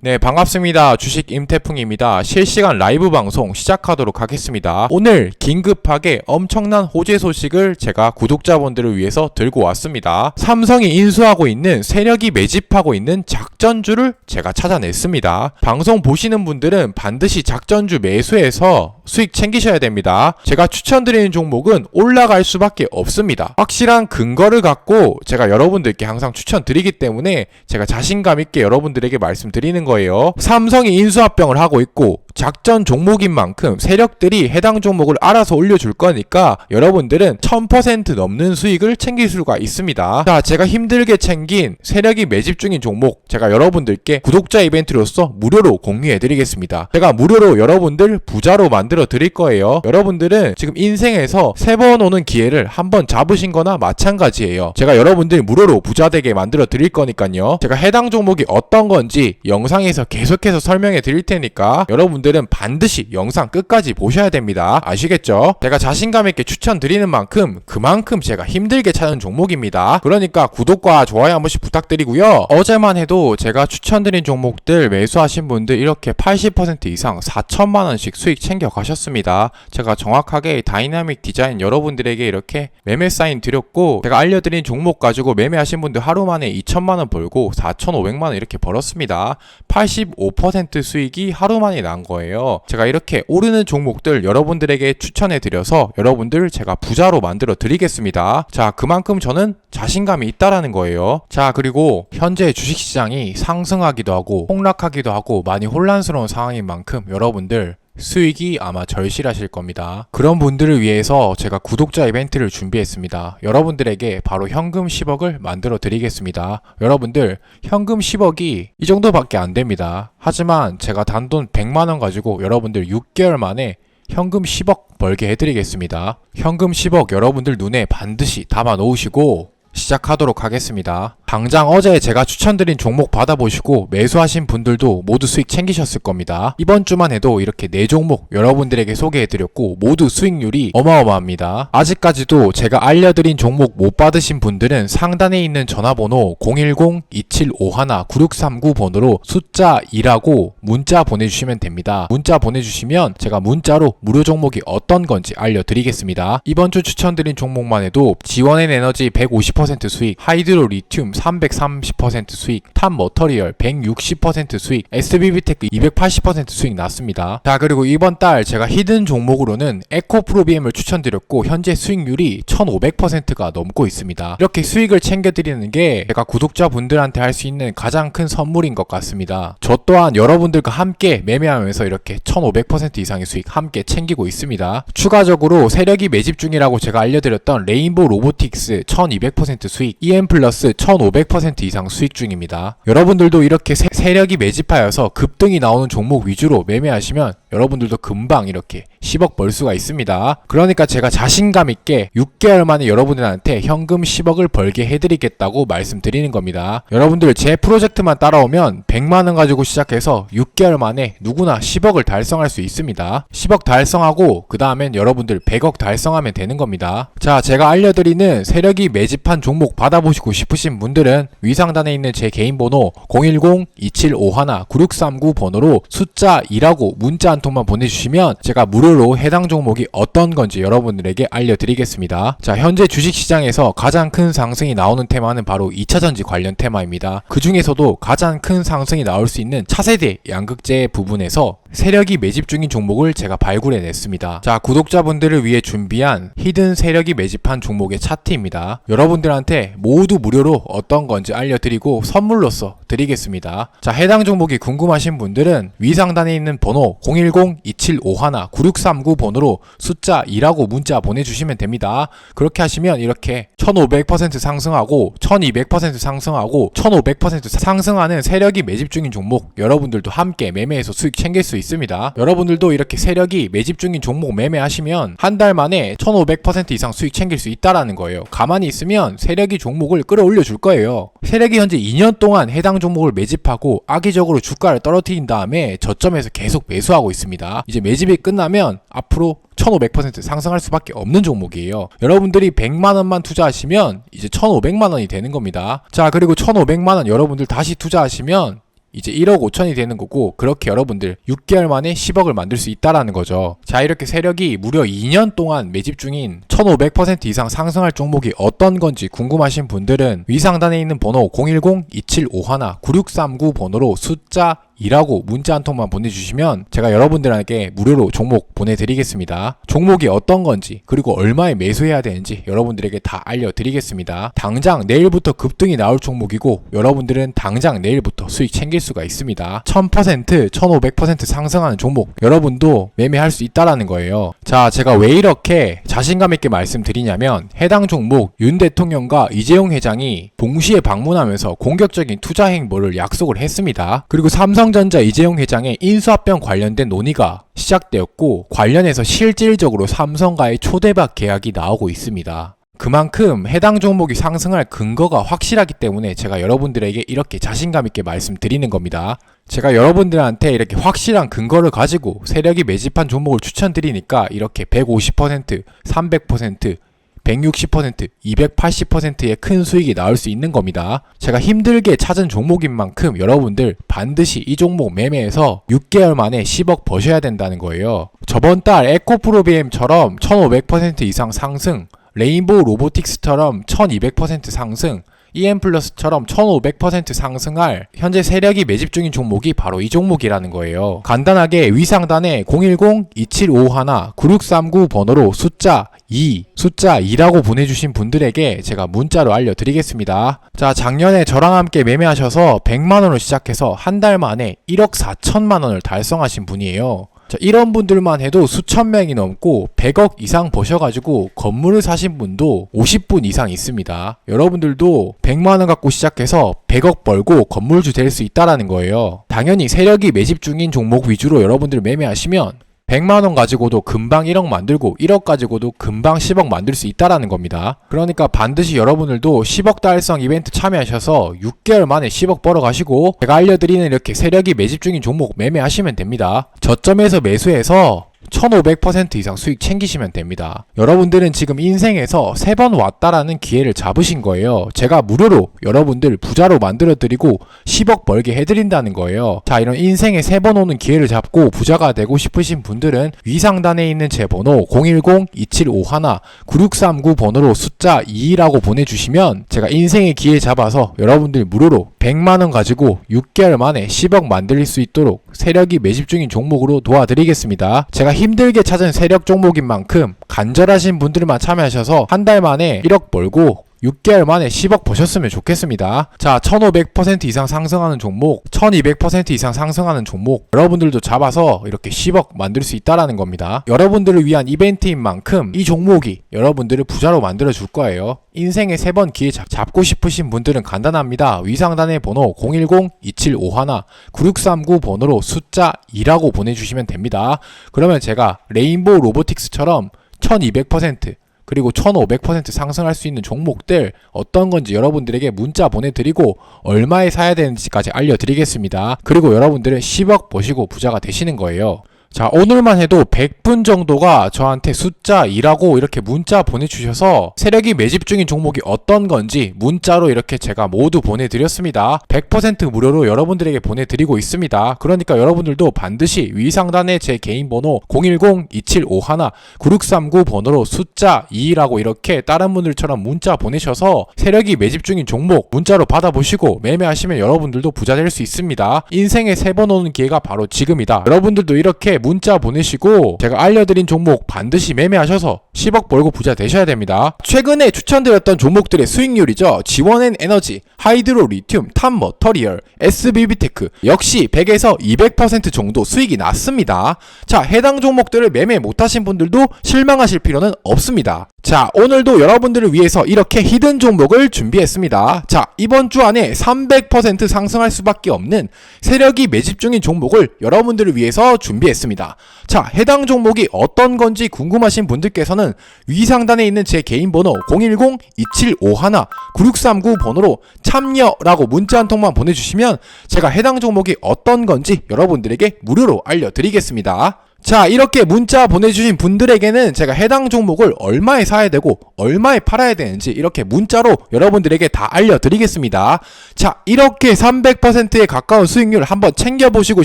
네, 반갑습니다. 주식 임태풍입니다. 실시간 라이브 방송 시작하도록 하겠습니다. 오늘 긴급하게 엄청난 호재 소식을 제가 구독자분들을 위해서 들고 왔습니다. 삼성이 인수하고 있는 세력이 매집하고 있는 작전주를 제가 찾아냈습니다. 방송 보시는 분들은 반드시 작전주 매수해서 수익 챙기셔야 됩니다. 제가 추천드리는 종목은 올라갈 수밖에 없습니다. 확실한 근거를 갖고 제가 여러분들께 항상 추천드리기 때문에 제가 자신감 있게 여러분들에게 말씀드리는 거예요. 삼성이 인수합병을 하고 있고 작전 종목인 만큼 세력들이 해당 종목을 알아서 올려줄 거니까 여러분들은 1000% 넘는 수익을 챙길 수가 있습니다. 자, 제가 힘들게 챙긴 세력이 매집 중인 종목 제가 여러분들께 구독자 이벤트로서 무료로 공유해 드리겠습니다. 제가 무료로 여러분들 부자로 만들어 드릴 거예요. 여러분들은 지금 인생에서 세 번 오는 기회를 한 번 잡으신 거나 마찬가지예요. 제가 여러분들 무료로 부자 되게 만들어 드릴 거니까요. 제가 해당 종목이 어떤 건지 영상 에서 계속해서 설명해 드릴 테니까 여러분들은 반드시 영상 끝까지 보셔야 됩니다. 아시겠죠? 제가 자신감 있게 추천드리는 만큼 그만큼 제가 힘들게 찾은 종목입니다. 그러니까 구독과 좋아요 한 번씩 부탁드리고요. 어제만 해도 제가 추천드린 종목들 매수하신 분들 이렇게 80% 이상 4천만 원씩 수익 챙겨 가셨습니다. 제가 정확하게 다이나믹 디자인 여러분들에게 이렇게 매매 사인 드렸고 제가 알려드린 종목 가지고 매매하신 분들 하루 만에 2천만 원 벌고 4,500만 원 이렇게 벌었습니다. 85% 수익이 하루 만에 난 거예요. 제가 이렇게 오르는 종목들 여러분들에게 추천해 드려서 여러분들 제가 부자로 만들어 드리겠습니다. 자, 그만큼 저는 자신감이 있다라는 거예요. 자, 그리고 현재 주식시장이 상승하기도 하고 폭락하기도 하고 많이 혼란스러운 상황인 만큼 여러분들 수익이 아마 절실하실 겁니다. 그런 분들을 위해서 제가 구독자 이벤트를 준비했습니다. 여러분들에게 바로 현금 10억을 만들어 드리겠습니다. 여러분들 현금 10억이 이 정도밖에 안 됩니다. 하지만 제가 단돈 100만원 가지고 여러분들 6개월 만에 현금 10억 벌게 해드리겠습니다. 현금 10억 여러분들 눈에 반드시 담아 놓으시고 시작하도록 하겠습니다. 당장 어제 제가 추천드린 종목 받아보시고 매수하신 분들도 모두 수익 챙기셨을 겁니다. 이번 주만 해도 이렇게 네 종목 여러분들에게 소개해드렸고 모두 수익률이 어마어마합니다. 아직까지도 제가 알려드린 종목 못 받으신 분들은 상단에 있는 전화번호 010-2751-9639 번호로 숫자 2라고 문자 보내주시면 됩니다. 문자 보내주시면 제가 문자로 무료 종목이 어떤 건지 알려드리겠습니다. 이번 주 추천드린 종목만 해도 지원엔 에너지 150% 수익, 하이드로 리튬 330% 수익, 탑 머터리얼 160% 수익, SBB테크 280% 수익 났습니다. 자, 그리고 이번 달 제가 히든 종목으로는 에코프로비엠을 추천드렸고 현재 수익률이 1500%가 넘고 있습니다. 이렇게 수익을 챙겨드리는 게 제가 구독자분들한테 할 수 있는 가장 큰 선물인 것 같습니다. 저 또한 여러분들과 함께 매매하면서 이렇게 1500% 이상의 수익 함께 챙기고 있습니다. 추가적으로 세력이 매집 중이라고 제가 알려드렸던 레인보 로보틱스 1200% 수익, EM 플러스 1500% 이상 수익 중입니다. 여러분들도 이렇게 세, 세력이 매집하여서 급등이 나오는 종목 위주로 매매하시면 여러분들도 금방 이렇게 10억 벌 수가 있습니다. 그러니까 제가 자신감 있게 6개월 만에 여러분들한테 현금 10억을 벌게 해드리겠다고 말씀드리는 겁니다. 여러분들 제 프로젝트만 따라오면 100만원 가지고 시작해서 6개월 만에 누구나 10억을 달성할 수 있습니다. 10억 달성하고 그 다음엔 여러분들 100억 달성하면 되는 겁니다. 자, 제가 알려드리는 세력이 매집한 종목 받아보시고 싶으신 분들은 위상단에 있는 제 개인 번호 010-2751-9639 번호로 숫자 2라고 문자 한 통만 보내주시면 제가 무료로 해당 종목이 어떤 건지 여러분들에게 알려드리겠습니다. 자, 현재 주식시장에서 가장 큰 상승이 나오는 테마는 바로 2차전지 관련 테마입니다. 그 중에서도 가장 큰 상승이 나올 수 있는 차세대 양극재 부분에서 세력이 매집 중인 종목을 제가 발굴해 냈습니다. 자, 구독자분들을 위해 준비한 히든 세력이 매집한 종목의 차트입니다. 여러분들한테 모두 무료로 어떤 건지 알려드리고 선물로서 드리겠습니다. 자, 해당 종목이 궁금하신 분들은 위상단에 있는 번호 010-2751-9639 번호로 숫자 2라고 문자 보내주시면 됩니다. 그렇게 하시면 이렇게 1500% 상승하고 1200% 상승하고 1500% 상승하는 세력이 매집 중인 종목 여러분들도 함께 매매해서 수익 챙길 수 있습니다. 여러분들도 이렇게 세력이 매집 중인 종목 매매하시면 한 달 만에 1500% 이상 수익 챙길 수 있다라는 거예요. 가만히 있으면 세력이 종목을 끌어올려 줄 거예요. 세력이 현재 2년 동안 해당 종목을 매집하고 악의적으로 주가를 떨어뜨린 다음에 저점에서 계속 매수하고 있습니다. 이제 매집이 끝나면 앞으로 1500% 상승할 수밖에 없는 종목이에요. 여러분들이 100만 원만 투자하시면 이제 1500만 원이 되는 겁니다. 자, 그리고 1500만 원 여러분들 다시 투자하시면 이제 1억 5천이 되는 거고 그렇게 여러분들 6개월 만에 10억을 만들 수 있다라는 거죠. 자 이렇게 세력이 무려 2년 동안 매집 중인 1500% 이상 상승할 종목이 어떤 건지 궁금하신 분들은 위상단에 있는 번호 010-2751-9639 번호로 숫자 2라고 문자 한 통만 보내주시면 제가 여러분들에게 무료로 종목 보내드리겠습니다. 종목이 어떤 건지 그리고 얼마에 매수해야 되는지 여러분들에게 다 알려드리겠습니다. 당장 내일부터 급등이 나올 종목이고 여러분들은 당장 내일부터 수익 챙길 수가 있습니다. 1000%, 1500% 상승하는 종목 여러분도 매매할 수 있다라는 거예요. 자, 제가 왜 이렇게 자신감 있게 말씀드리냐면 해당 종목 윤 대통령과 이재용 회장이 동시에 방문하면서 공격적인 투자 행보를 약속을 했습니다. 그리고 삼성전자 이재용 회장의 인수합병 관련된 논의가 시작되었고 관련해서 실질적으로 삼성과의 초대박 계약이 나오고 있습니다. 그만큼 해당 종목이 상승할 근거가 확실하기 때문에 제가 여러분들에게 이렇게 자신감 있게 말씀드리는 겁니다. 제가 여러분들한테 이렇게 확실한 근거를 가지고 세력이 매집한 종목을 추천드리니까 이렇게 150%, 300%, 160%, 280%의 큰 수익이 나올 수 있는 겁니다. 제가 힘들게 찾은 종목인 만큼 여러분들 반드시 이 종목 매매해서 6개월 만에 10억 버셔야 된다는 거예요. 저번 달 에코프로비엠처럼 1500% 이상 상승, 레인보우 로보틱스처럼 1200% 상승, EM 플러스처럼 1500% 상승할 현재 세력이 매집 중인 종목이 바로 이 종목이라는 거예요. 간단하게 위상단에 010-2751-9639 번호로 숫자 2, 숫자 2라고 보내주신 분들에게 제가 문자로 알려드리겠습니다. 자, 작년에 저랑 함께 매매하셔서 100만원을 시작해서 한 달 만에 1억 4천만원을 달성하신 분이에요. 자, 이런 분들만 해도 수천 명이 넘고 100억 이상 버셔가지고 건물을 사신 분도 50분 이상 있습니다. 여러분들도 100만원 갖고 시작해서 100억 벌고 건물주 될 수 있다라는 거예요. 당연히 세력이 매집 중인 종목 위주로 여러분들 매매하시면 100만원 가지고도 금방 1억 만들고 1억 가지고도 금방 10억 만들 수 있다라는 겁니다. 그러니까 반드시 여러분들도 10억 달성 이벤트 참여하셔서 6개월 만에 10억 벌어 가시고 제가 알려드리는 이렇게 세력이 매집 중인 종목 매매하시면 됩니다. 저점에서 매수해서 1500% 이상 수익 챙기시면 됩니다. 여러분들은 지금 인생에서 세번 왔다라는 기회를 잡으신 거예요. 제가 무료로 여러분들 부자로 만들어드리고 10억 벌게 해드린다는 거예요. 자, 이런 인생에 세번 오는 기회를 잡고 부자가 되고 싶으신 분들은 위상단에 있는 제 번호 010-2751-9639 번호로 숫자 2라고 보내주시면 제가 인생의 기회 잡아서 여러분들 무료로 100만원 가지고 6개월 만에 10억 만들 수 있도록 세력이 매집 중인 종목으로 도와드리겠습니다. 제가 힘들게 찾은 세력 종목인 만큼 간절하신 분들만 참여하셔서 한 달 만에 1억 벌고 6개월 만에 10억 버셨으면 좋겠습니다. 자, 1500% 이상 상승하는 종목, 1200% 이상 상승하는 종목, 여러분들도 잡아서 이렇게 10억 만들 수 있다라는 겁니다. 여러분들을 위한 이벤트인 만큼 이 종목이 여러분들을 부자로 만들어 줄 거예요. 인생에 세번 기회 잡, 잡고 싶으신 분들은 간단합니다. 위상단의 번호 010-2751-9639 번호로 숫자 2라고 보내주시면 됩니다. 그러면 제가 레인보우 로보틱스처럼 1200% 그리고 1500% 상승할 수 있는 종목들 어떤 건지 여러분들에게 문자 보내드리고 얼마에 사야 되는지까지 알려드리겠습니다. 그리고 여러분들은 10억 버시고 부자가 되시는 거예요. 자, 오늘만 해도 100분 정도가 저한테 숫자 2라고 이렇게 문자 보내주셔서 세력이 매집 중인 종목이 어떤 건지 문자로 이렇게 제가 모두 보내드렸습니다. 100% 무료로 여러분들에게 보내드리고 있습니다. 그러니까 여러분들도 반드시 위상단의 제 개인 번호 010-2751-9639 번호로 숫자 2라고 이렇게 다른 분들처럼 문자 보내셔서 세력이 매집 중인 종목 문자로 받아보시고 매매하시면 여러분들도 부자 될 수 있습니다. 인생에 세번 오는 기회가 바로 지금이다. 여러분들도 이렇게 문자 보내시고 제가 알려드린 종목 반드시 매매하셔서 10억 벌고 부자 되셔야 됩니다. 최근에 추천드렸던 종목들의 수익률이죠. 지원앤 에너지, 하이드로 리튬, 탐머터리얼, SBB테크 역시 100에서 200% 정도 수익이 났습니다. 자, 해당 종목들을 매매 못하신 분들도 실망하실 필요는 없습니다. 자, 오늘도 여러분들을 위해서 이렇게 히든 종목을 준비했습니다. 자, 이번 주 안에 300% 상승할 수밖에 없는 세력이 매집 중인 종목을 여러분들을 위해서 준비했 습니다. 자, 해당 종목이 어떤 건지 궁금하신 분들께서는 위 상단에 있는 제 개인 번호 010-2751-9639 번호로 참여라고 문자 한 통만 보내주시면 제가 해당 종목이 어떤 건지 여러분들에게 무료로 알려드리겠습니다. 자, 이렇게 문자 보내주신 분들에게는 제가 해당 종목을 얼마에 사야 되고 얼마에 팔아야 되는지 이렇게 문자로 여러분들에게 다 알려드리겠습니다. 자, 이렇게 300%에 가까운 수익률 한번 챙겨보시고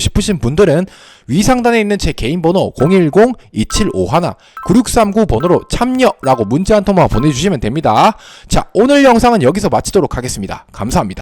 싶으신 분들은 위상단에 있는 제 개인 번호 010-2751-9639 번호로 참여라고 문자 한 통만 보내주시면 됩니다. 자, 오늘 영상은 여기서 마치도록 하겠습니다. 감사합니다.